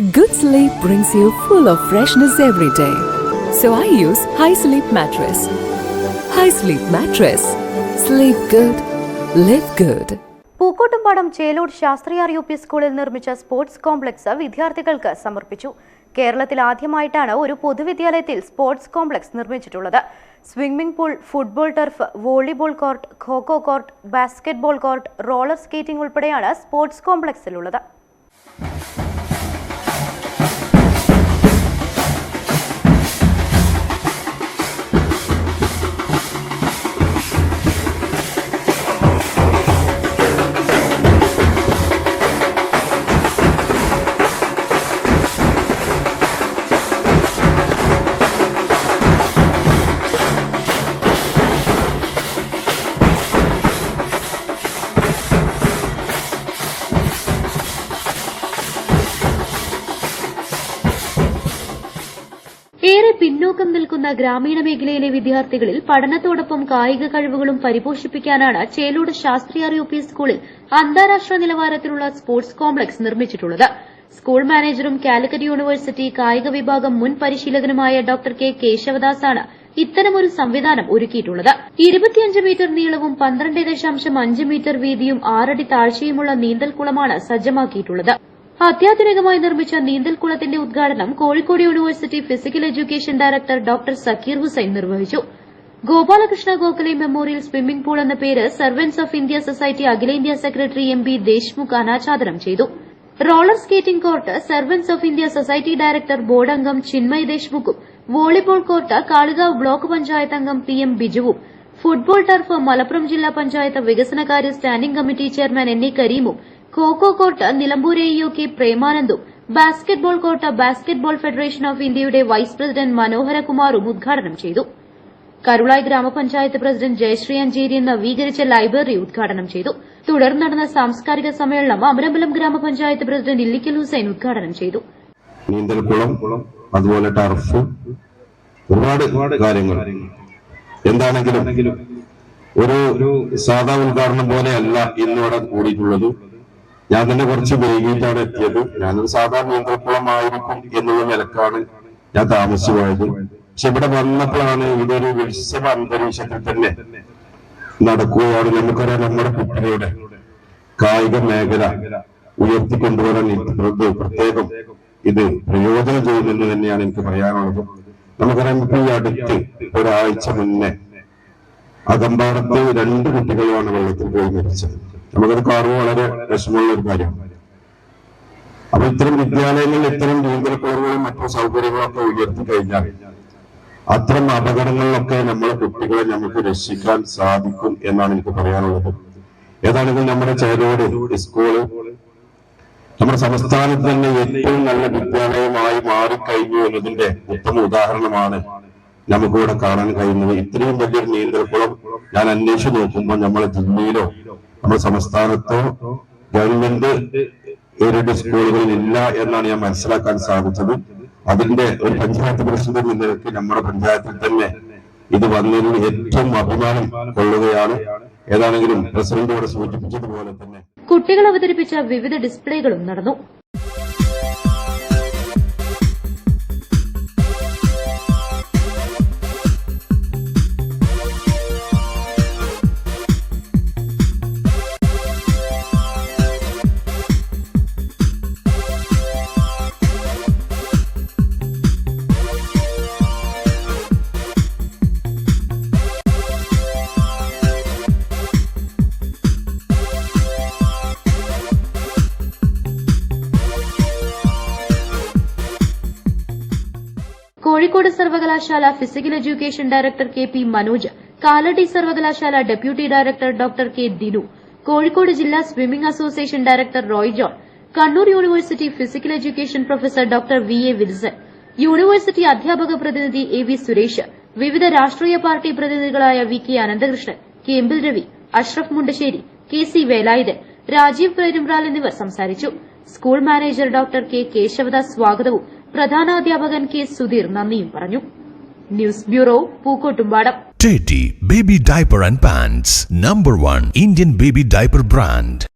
Good sleep brings you full of freshness every day. So I use High Sleep Mattress. High Sleep Mattress. Sleep good. Live good. Pookkottumpadam Chelur Sasthriyar U P സ്കൂളിൽ നിർമ്മിച്ച sports complex വിദ്യാർത്ഥികൾക്ക് സമർപ്പിച്ചു കേരളത്തിൽ ആദ്യമായിട്ടാണ് ഒരു പൊതുവിദ്യാലയത്തിൽ sports complex നിർമ്മിച്ചിട്ടുള്ളത് swimming pool football turf volleyball court kho kho court basketball court roller skating ഉൾപ്പെടെയാണ് sports കോംപ്ലക്സിലുള്ളത് പിന്നോക്കം നിൽക്കുന്ന ഗ്രാമീണ മേഖലയിലെ വിദ്യാർത്ഥികളിൽ പഠനത്തോടൊപ്പം കായിക കഴിവുകളും പരിപോഷിപ്പിക്കാനാണ് ചേലൂട് ശാസ്ത്രീയ യു സ്കൂളിൽ അന്താരാഷ്ട്ര നിലവാരത്തിലുള്ള സ്പോർട്സ് കോംപ്ലക്സ് നിർമ്മിച്ചിട്ടുള്ളത്. സ്കൂൾ മാനേജറും കാലിക്കറ്റ് യൂണിവേഴ്സിറ്റി കായിക വിഭാഗം മുൻ പരിശീലകനുമായ ഡോക്ടർ കെ കേശവദാസാണ് ഇത്തരമൊരു സംവിധാനം ഒരുക്കിയിട്ടുള്ളത്. ഇരുപത്തിയഞ്ച് മീറ്റർ നീളവും പന്ത്രണ്ട് ദശാംശം അഞ്ച് മീറ്റർ വീതിയും ആറടി താഴ്ചയുമുള്ള നീന്തൽക്കുളമാണ് സജ്ജമാക്കിയിട്ടുള്ളത്. അത്യാധുനികമായി നിർമ്മിച്ച നീന്തൽക്കുളത്തിന്റെ ഉദ്ഘാടനം Kozhikode university physical education director doctor Zakir Hussain നിർവഹിച്ചു. Gopalakrishna Gokhale memorial swimming pool എന്ന പേര് സർവൻസ് ഓഫ് ഇന്ത്യ സൊസൈറ്റി അഖിലേന്ത്യാ സെക്രട്ടറി എം ബി ദേശ്മുഖ് അനാച്ഛാദനം ചെയ്തു. Roller skating court servants of India society director board അംഗം Chinmay ദേശ്മുഖും volleyball court Kalikavu block panchayat അംഗം P M ബിജുവും football turf Malappuram ജില്ലാ പഞ്ചായത്ത് വികസനകാര്യ standing committee chairman N A കരീമും kho kho court Nilambur AEO K പ്രേമാനന്ദും basketball court basketball federation of ഇന്ത്യയുടെ vice president മനോഹരകുമാറും ഉദ്ഘാടനം ചെയ്തു. കരുളായി ഗ്രാമപഞ്ചായത്ത് പ്രസിഡന്റ് ജയശ്രീ അഞ്ചേരി നവീകരിച്ച ലൈബ്രറി ഉദ്ഘാടനം ചെയ്തു. തുടർന്ന് നടന്ന സാംസ്കാരിക സമ്മേളനം അമരമ്പലം ഗ്രാമപഞ്ചായത്ത് പ്രസിഡന്റ് ഇല്ലിക്കൽ ഹുസൈൻ ഉദ്ഘാടനം ചെയ്തു. നീന്തൽക്കുളം അതുപോലെ ടർഫ് ഒരുപാട് കാര്യങ്ങൾ. എന്താണെങ്കിലും ഒരു സാധാ ഉദ്ഘാടനം പോലെയല്ല ഇന്നിവിടെ കൂടിയിട്ടുള്ളത്. ഞാൻ തന്നെ കുറച്ച് വൈകിട്ടാണ് എത്തിയത്. ഞാനൊരു സാധാരണ നിയന്ത്രണമായിരിക്കും എന്നുള്ള നിലക്കാണ് ഞാൻ താമസിച്ചു പോയത്. പക്ഷെ ഇവിടെ വന്നപ്പോഴാണ് ഇവിടെ ഒരു ഉത്സവ അന്തരീക്ഷത്തിൽ തന്നെ നടക്കുകയാണ് നമുക്കറിയാം നമ്മുടെ കുട്ടികളുടെ കായിക മേഖല ഉയർത്തിക്കൊണ്ടുവരാൻ പ്രത്യേകം ഇത് പ്രയോജനം ചെയ്യുന്നെന്ന് തന്നെയാണ് എനിക്ക് പറയാനുള്ളത്. നമുക്കറിയാം ഈ അടുത്ത് ഒരാഴ്ച മുന്നേ അകമ്പാടത്ത് രണ്ട് കുട്ടികളുമാണ് വെള്ളത്തിൽ പോയി മരിച്ചത്. നമുക്കത് കാർ വളരെ വിഷമമുള്ള ഒരു കാര്യമാണ്. അപ്പൊ ഇത്തരം വിദ്യാലയങ്ങളിൽ ഇത്തരം നീന്തൽക്കുളങ്ങളും മറ്റു സൗകര്യങ്ങളൊക്കെ ഉയർത്തി കഴിഞ്ഞാൽ അത്തരം അപകടങ്ങളിലൊക്കെ നമ്മളെ കുട്ടികളെ നമുക്ക് രക്ഷിക്കാൻ സാധിക്കും എന്നാണ് എനിക്ക് പറയാനുള്ളത്. ഏതാണെങ്കിൽ നമ്മുടെ ചേരോട് സ്കൂൾ നമ്മുടെ സംസ്ഥാനത്ത് തന്നെ ഏറ്റവും നല്ല വിദ്യാലയമായി മാറിക്കഴിഞ്ഞു എന്നതിന്റെ ഉത്തമ ഉദാഹരണമാണ് നമുക്കിവിടെ കാണാൻ കഴിയുന്നത് ഇത്രയും വലിയൊരു നീന്തൽക്കുളം ഞാൻ അന്വേഷിച്ച് നോക്കുമ്പോൾ നമ്മളെ ജില്ലയിലോ നമ്മുടെ സംസ്ഥാനത്തോ ഗവൺമെന്റ് എയ്ഡഡ് സ്കൂളുകളിൽ ഇല്ല എന്നാണ് ഞാൻ മനസ്സിലാക്കാൻ സാധിച്ചത്. അതിന്റെ ഒരു പഞ്ചായത്ത് പ്രസിഡന്റ് നിലയ്ക്ക് നമ്മുടെ പഞ്ചായത്തിൽ തന്നെ ഇത് വന്നതിൽ ഏറ്റവും അഭിമാനം കൊള്ളുകയാണ്. ഏതാണെങ്കിലും പ്രസിഡന്റ് ഇവിടെ സൂചിപ്പിച്ചതുപോലെ തന്നെ കുട്ടികൾ അവതരിപ്പിച്ച വിവിധ ഡിസ്പ്ലേകളും നടന്നു. കോഴിക്കോട് സർവകലാശാല physical education director K P Manoj Kalady സർവകലാശാല deputy director doctor K Dinu Kozhikode ജില്ലാ swimming association director Roy John Kannur university physical education professor doctor V A Wilson university അധ്യാപക പ്രതിനിധി എ വി സുരേഷ് വിവിധ രാഷ്ട്രീയ party പ്രതിനിധികളായ V K Ananthakrishnan Kempil Ravi Ashraf Mundassery K C Velayudhan Rajeev Perumbral എന്നിവർ സംസാരിച്ചു. School manager doctor K Keshavadas സ്വാഗതവും പ്രധാനാധ്യാപകൻ K Sudheer നന്ദിയും പറഞ്ഞു. News bureau Pookkottumpadam. T baby diaper and pants number one Indian baby diaper brand